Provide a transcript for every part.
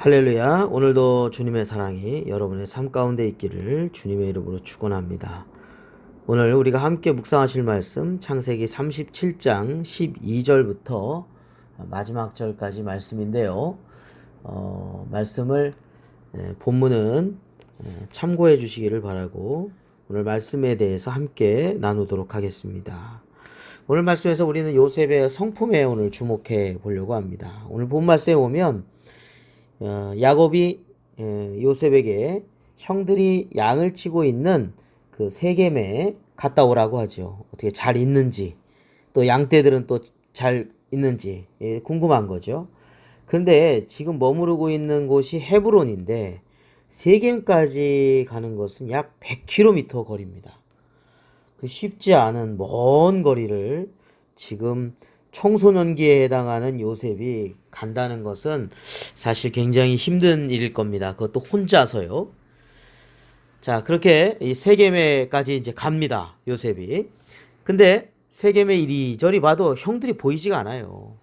할렐루야. 오늘도 주님의 사랑이 여러분의 삶 가운데 있기를 주님의 이름으로 축원합니다. 오늘 우리가 함께 묵상하실 말씀 창세기 37장 12절부터 마지막 절까지 말씀인데요. 어, 말씀을 에, 본문은 에, 참고해 주시기를 바라고 오늘 말씀에 대해서 함께 나누도록 하겠습니다. 오늘 말씀에서 우리는 요셉의 성품에 오늘 주목해 보려고 합니다. 오늘 본 말씀에 보면 어, 야곱이 에, 요셉에게 형들이 양을 치고 있는 그 세겜에 갔다 오라고 하죠. 어떻게 잘 있는지 또 양떼들은 또 잘 있는지 예, 궁금한 거죠. 그런데 지금 머무르고 있는 곳이 헤브론인데 세겜까지 가는 것은 약 100km 거리입니다. 그 쉽지 않은 먼 거리를 지금 청소년기에 해당하는 요셉이 간다는 것은 사실 굉장히 힘든 일일 겁니다. 그것도 혼자서요. 자, 그렇게 이 세겜에까지 이제 갑니다. 요셉이. 근데 세겜에 이리저리 봐도 형들이 보이지가 않아요.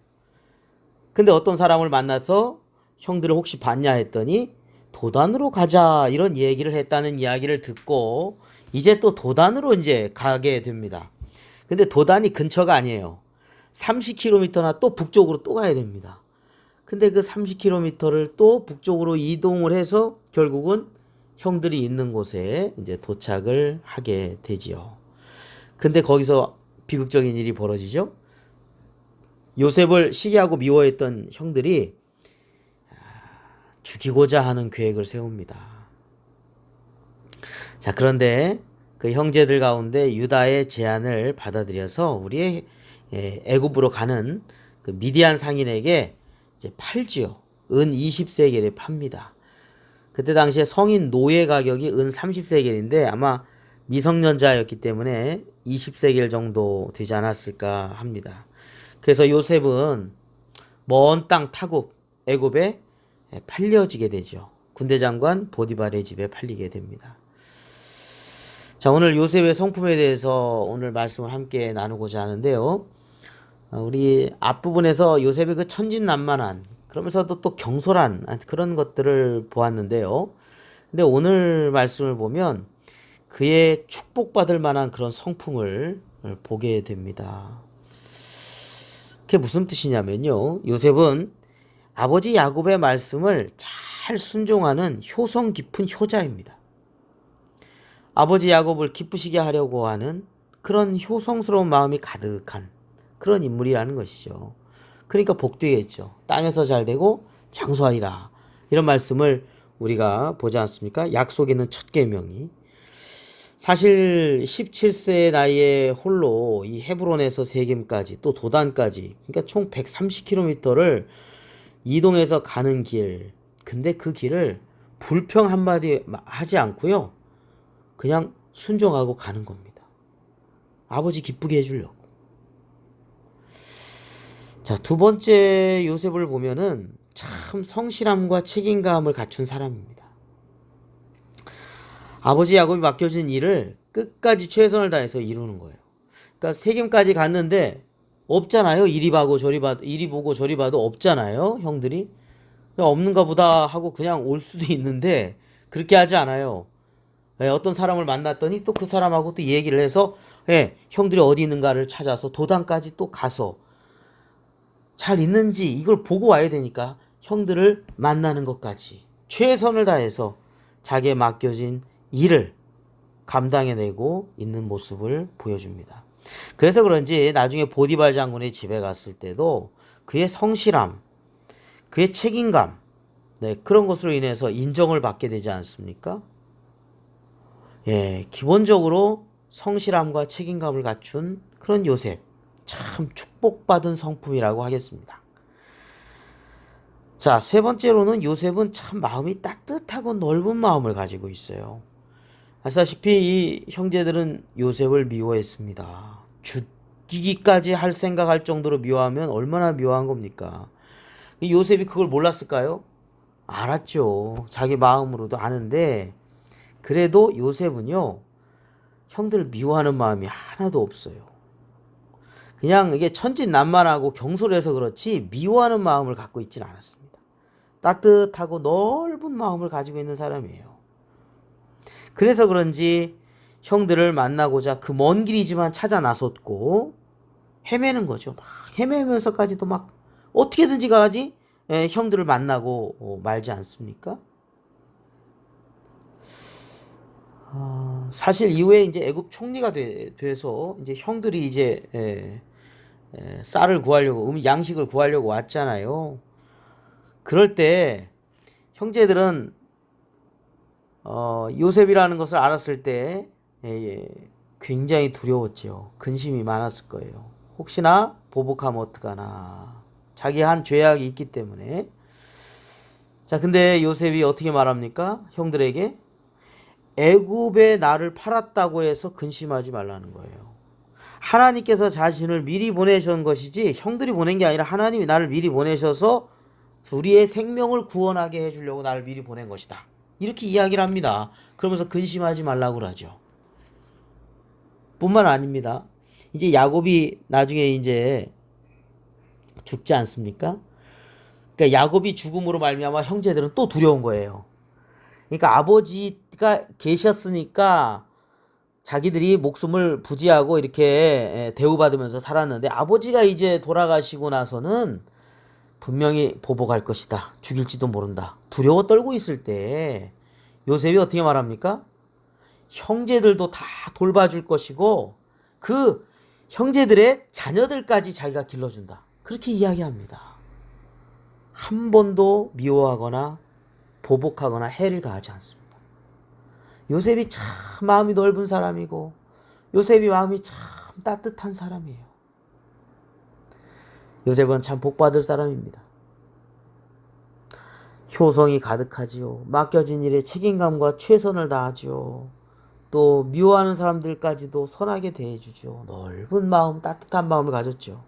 근데 어떤 사람을 만나서 형들을 혹시 봤냐 했더니 도단으로 가자 이런 얘기를 했다는 이야기를 듣고 이제 또 도단으로 이제 가게 됩니다. 근데 도단이 근처가 아니에요. 30km나 또 북쪽으로 또 가야 됩니다. 근데 그 30km를 또 북쪽으로 이동을 해서 결국은 형들이 있는 곳에 이제 도착을 하게 되지요. 근데 거기서 비극적인 일이 벌어지죠. 요셉을 시기하고 미워했던 형들이 죽이고자 하는 계획을 세웁니다. 자, 그런데 그 형제들 가운데 유다의 제안을 받아들여서 우리의 예, 애굽으로 가는 그 미디안 상인에게 이제 팔지요. 은 20세겔에 팝니다. 그때 당시에 성인 노예 가격이 은 30세겔인데 아마 미성년자였기 때문에 20세겔 정도 되지 않았을까 합니다. 그래서 요셉은 먼 땅 타국 애굽에 팔려지게 되죠. 군대 장관 보디발의 집에 팔리게 됩니다. 자, 오늘 요셉의 성품에 대해서 오늘 말씀을 함께 나누고자 하는데요. 어, 우리 앞부분에서 요셉의 그 천진난만한 그러면서도 또 경솔한 그런 것들을 보았는데요. 근데 오늘 말씀을 보면 그의 축복받을 만한 그런 성품을 보게 됩니다. 그게 무슨 뜻이냐면요. 요셉은 아버지 야곱의 말씀을 잘 순종하는 효성 깊은 효자입니다. 아버지 야곱을 기쁘시게 하려고 하는 그런 효성스러운 마음이 가득한 그런 인물이라는 것이죠. 그러니까 복되겠죠. 땅에서 잘 되고 장수하리라. 이런 말씀을 우리가 보지 않습니까? 약속에는 첫 계명이 사실 17세 나이에 홀로 이 헤브론에서 세겜까지 또 도단까지 그러니까 총 130km를 이동해서 가는 길. 근데 그 길을 불평 한마디 하지 않고요. 그냥 순종하고 가는 겁니다. 아버지 기쁘게 해주려고. 자, 두 번째 요셉을 보면은 참 성실함과 책임감을 갖춘 사람입니다. 아버지 야곱이 맡겨진 일을 끝까지 최선을 다해서 이루는 거예요. 그러니까 세겜까지 갔는데 없잖아요. 이리 봐고 저리 봐, 이리 보고 저리 봐도 없잖아요. 형들이 없는가 보다 하고 그냥 올 수도 있는데 그렇게 하지 않아요. 예, 어떤 사람을 만났더니 또 그 사람하고 또 얘기를 해서 예, 형들이 어디 있는가를 찾아서 도당까지 또 가서 잘 있는지 이걸 보고 와야 되니까 형들을 만나는 것까지 최선을 다해서 자기의 맡겨진 일을 감당해내고 있는 모습을 보여줍니다. 그래서 그런지 나중에 보디발 장군의 집에 갔을 때도 그의 성실함, 그의 책임감, 네, 그런 것으로 인해서 인정을 받게 되지 않습니까? 예, 기본적으로 성실함과 책임감을 갖춘 그런 요셉. 참 축복받은 성품이라고 하겠습니다. 자, 세 번째로는 요셉은 참 마음이 따뜻하고 넓은 마음을 가지고 있어요. 아시다시피 이 형제들은 요셉을 미워했습니다. 죽이기까지 할 생각할 정도로 미워하면 얼마나 미워한 겁니까? 요셉이 그걸 몰랐을까요? 알았죠. 자기 마음으로도 아는데 그래도 요셉은요 형들을 미워하는 마음이 하나도 없어요. 그냥 이게 천진난만하고 경솔해서 그렇지 미워하는 마음을 갖고 있지는 않았습니다. 따뜻하고 넓은 마음을 가지고 있는 사람이에요. 그래서 그런지 형들을 만나고자 그 먼 길이지만 찾아 나섰고 헤매는 거죠. 막 헤매면서까지도 막 어떻게든지 가지 예, 형들을 만나고 어, 말지 않습니까? 아, 사실 이후에 이제 애굽 총리가 돼, 서 이제 형들이 이제 예, 예, 쌀을 구하려고 음 양식을 구하려고 왔잖아요. 그럴 때 형제들은 어, 요셉이라는 것을 알았을 때 예, 예, 굉장히 두려웠죠. 근심이 많았을 거예요. 혹시나 보복하면 어떡하나. 자기 한 죄악이 있기 때문에. 자, 근데 요셉이 어떻게 말합니까? 형들에게 애굽에 나를 팔았다고 해서 근심하지 말라는 거예요. 하나님께서 자신을 미리 보내신 것이지 형들이 보낸 게 아니라 하나님이 나를 미리 보내셔서 우리의 생명을 구원하게 해주려고 나를 미리 보낸 것이다. 이렇게 이야기를 합니다. 그러면서 근심하지 말라고 그러죠. 뿐만 아닙니다. 이제 야곱이 나중에 이제 죽지 않습니까? 그러니까 야곱이 죽음으로 말미암아 형제들은 또 두려운 거예요. 그러니까 아버지가 계셨으니까 자기들이 목숨을 부지하고 이렇게 대우받으면서 살았는데 아버지가 이제 돌아가시고 나서는 분명히 보복할 것이다. 죽일지도 모른다. 두려워 떨고 있을 때 요셉이 어떻게 말합니까? 형제들도 다 돌봐줄 것이고 그 형제들의 자녀들까지 자기가 길러준다. 그렇게 이야기합니다. 한 번도 미워하거나 보복하거나 해를 가하지 않습니다. 요셉이 참 마음이 넓은 사람이고 요셉이 마음이 참 따뜻한 사람이에요. 요셉은 참 복받을 사람입니다. 효성이 가득하지요. 맡겨진 일에 책임감과 최선을 다하지요. 또 미워하는 사람들까지도 선하게 대해주죠. 넓은 마음, 따뜻한 마음을 가졌죠.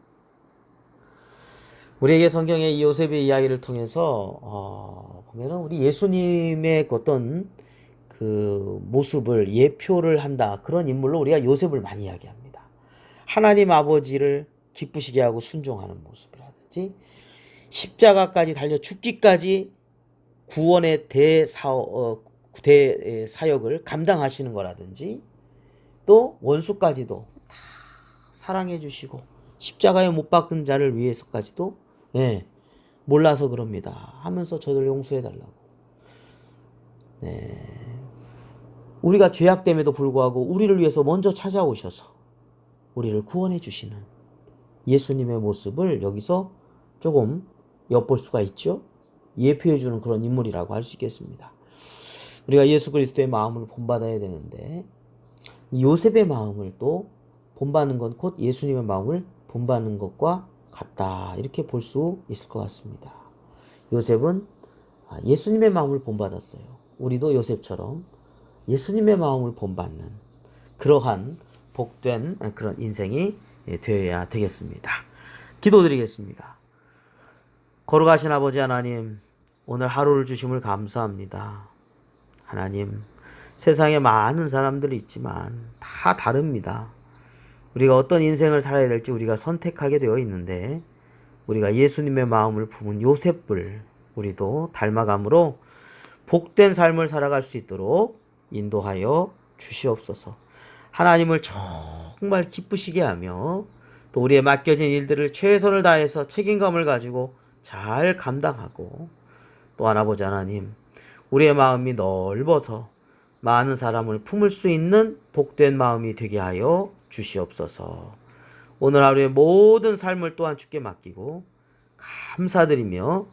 우리에게 성경의 이 요셉의 이야기를 통해서 어, 보면은 우리 예수님의 어떤 그 모습을 예표를 한다 그런 인물로 우리가 요셉을 많이 이야기합니다. 하나님 아버지를 기쁘시게 하고 순종하는 모습이라든지 십자가까지 달려 죽기까지 구원의 대사 어, 대사역을 감당하시는 거라든지 또 원수까지도 다 사랑해 주시고 십자가에 못 박은 자를 위해서까지도 예, 몰라서 그럽니다. 하면서 저들 용서해 달라고. 네. 우리가 죄악됨에도 불구하고 우리를 위해서 먼저 찾아오셔서 우리를 구원해 주시는 예수님의 모습을 여기서 조금 엿볼 수가 있죠. 예표해 주는 그런 인물이라고 할 수 있겠습니다. 우리가 예수 그리스도의 마음을 본받아야 되는데 요셉의 마음을 또 본받는 건 곧 예수님의 마음을 본받는 것과 같다 이렇게 볼 수 있을 것 같습니다. 요셉은 아, 예수님의 마음을 본받았어요. 우리도 요셉처럼 예수님의 마음을 본받는 그러한 복된 그런 인생이 되어야 되겠습니다. 기도드리겠습니다. 걸어가신 아버지 하나님, 오늘 하루를 주심을 감사합니다. 하나님, 세상에 많은 사람들이 있지만 다 다릅니다. 우리가 어떤 인생을 살아야 될지 우리가 선택하게 되어 있는데 우리가 예수님의 마음을 품은 요셉을 우리도 닮아감으로 복된 삶을 살아갈 수 있도록 인도하여 주시옵소서. 하나님을 정말 기쁘시게 하며 또 우리의 맡겨진 일들을 최선을 다해서 책임감을 가지고 잘 감당하고 또 하나 보자 하나님 우리의 마음이 넓어서 많은 사람을 품을 수 있는 복된 마음이 되게 하여 주시옵소서. 오늘 하루의 모든 삶을 또한 주께 맡기고 감사드리며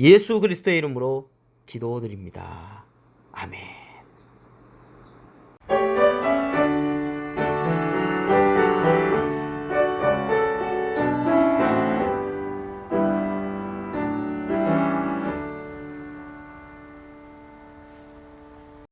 예수 그리스도의 이름으로 기도드립니다. 아멘.